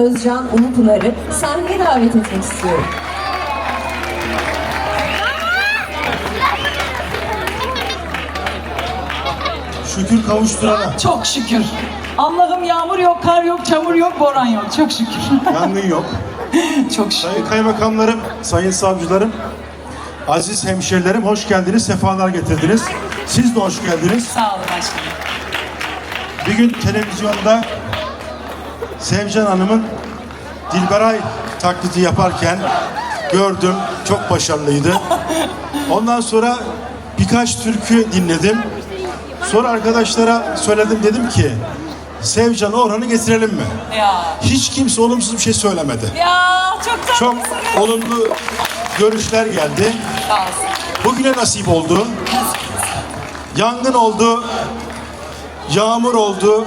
Özcan Umupınar'ı sahneye davet etmek istiyorum. Şükür kavuşturana. Çok şükür. Allah'ım yağmur yok, kar yok, çamur yok, boran yok. Çok şükür. Yangın yok. Çok şükür. Sayın kaymakamlarım, sayın savcılarım, aziz hemşerilerim hoş geldiniz, sefalar getirdiniz. Siz de hoş geldiniz. Sağ olun başkanım. Bir gün televizyonda Sevcan Hanım'ın Dilberay taklidi yaparken gördüm. Çok başarılıydı. Ondan sonra birkaç türkü dinledim. Sonra arkadaşlara söyledim dedim ki Sevcan'ı Orhan'ı getirelim mi? Ya. Hiç kimse olumsuz bir şey söylemedi. Ya çok tatlısınız. Çok olumlu görüşler geldi. Sağ olsun. Bugüne nasip oldu. Yangın oldu. Yağmur oldu.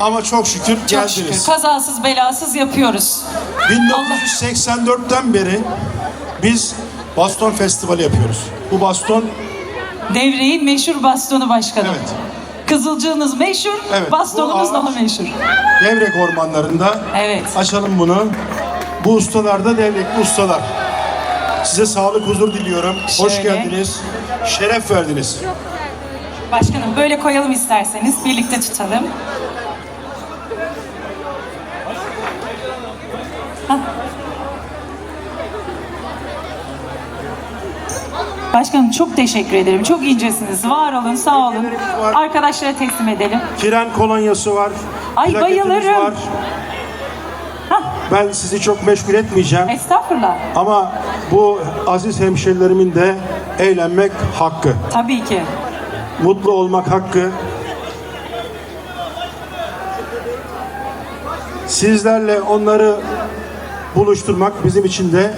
Ama çok şükür Çok geldiniz. şükür. Kazasız belasız yapıyoruz. 1984'ten beri biz baston festivali yapıyoruz. Bu baston Devreğin meşhur bastonu başkanım. Evet. Kızılcığınız meşhur, Evet, bastonumuz bu daha ağaç- meşhur. Devrek ormanlarında. Evet. Açalım bunu. Bu ustalar da devrekli ustalar. Size sağlık, huzur diliyorum. Hoş Şöyle. geldiniz. Şeref verdiniz. Başkanım böyle koyalım isterseniz. Birlikte tutalım. Hah. Başkanım çok teşekkür ederim. Çok incesiniz. Var olun, sağ olun. Arkadaşlara teslim edelim. Kiren kolonyası var. Ay, plaketimiz bayılırım. Var. Ben sizi çok meşgul etmeyeceğim. Estağfurullah. Ama bu aziz hemşerilerimin de eğlenmek hakkı. Tabii ki. Mutlu olmak hakkı. Sizlerle onları buluşturmak bizim için de